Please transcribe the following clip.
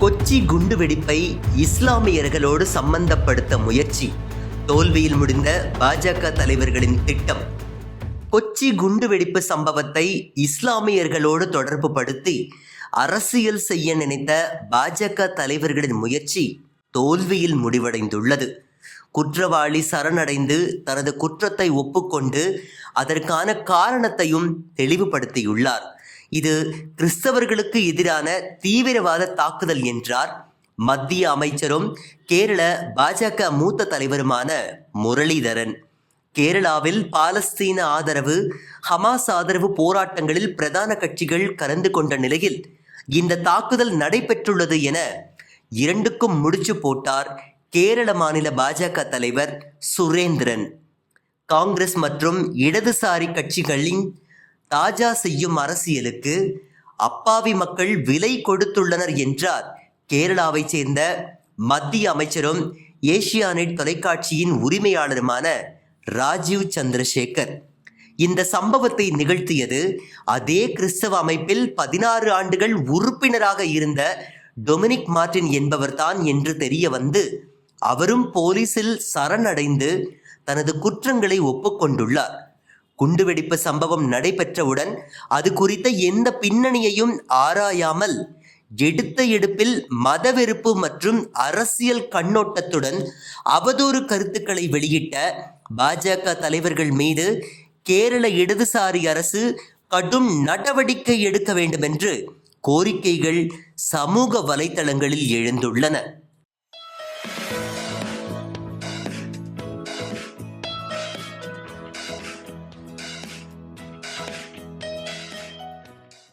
கொச்சி குண்டுவெடிப்பை இஸ்லாமியர்களோடு சம்பந்தப்படுத்த முயற்சி. தோல்வியில் முடிந்த பாஜக தலைவர்களின் திட்டம். கொச்சி குண்டுவெடிப்பு சம்பவத்தை இஸ்லாமியர்களோடு தொடர்பு படுத்தி அரசியல் செய்ய நினைத்த பாஜக தலைவர்களின் முயற்சி தோல்வியில் முடிவடைந்துள்ளது. குற்றவாளி சரணடைந்து தனது குற்றத்தை ஒப்புக்கொண்டு அதற்கான காரணத்தையும் தெளிவுபடுத்தியுள்ளார். இது கிறிஸ்தவர்களுக்கு எதிரான தீவிரவாத தாக்குதல் என்றார். மத்திய அமைச்சரும் கேரள பாஜக மூத்த தலைவருமான முரளிதரன். கேரளாவில் பாலஸ்தீன ஆதரவு ஹமாஸ் ஆதரவு போராட்டங்களில் பிரதான கட்சிகள் கலந்து கொண்ட நிலையில் இந்த தாக்குதல் நடைபெற்றுள்ளது என இரண்டுக்கும் முடிச்சு போட்டார் கேரள மாநில பாஜக தலைவர் சுரேந்திரன். காங்கிரஸ் மற்றும் இடதுசாரி கட்சிகளின் தாஜா செய்யும் அரசியலுக்கு அப்பாவி மக்கள் விலை கொடுத்துள்ளனர் என்றார். கேரளாவைச் சேர்ந்த மத்திய அமைச்சரும் ஏசியானெட் தொலைக்காட்சியின் உரிமையாளருமான ராஜீவ் சந்திரசேகர். இந்த சம்பவத்தை நிகழ்த்தியது அதே கிறிஸ்தவ அமைப்பில் பதினாறு ஆண்டுகள் உறுப்பினராக இருந்த டொமினிக் மார்டின் என்பவர்தான் என்று தெரிய வந்து அவரும் போலீசில் சரணடைந்து தனது குற்றங்களை ஒப்புக்கொண்டுள்ளார். குண்டுவெடிப்பு சம்பவம் நடைபெற்றவுடன் அது குறித்த எந்த பின்னணியையும் ஆராயாமல் எடுத்த எடுப்பில் மதவெறுப்பு மற்றும் அரசியல் கண்ணோட்டத்துடன் அவதூறு கருத்துக்களை வெளியிட்ட பாஜக தலைவர்கள் மீது கேரள இடதுசாரி அரசு கடும் நடவடிக்கை எடுக்க வேண்டும் என்று கோரிக்கைகள் சமூக வலைதளங்களில் எழுந்துள்ளன.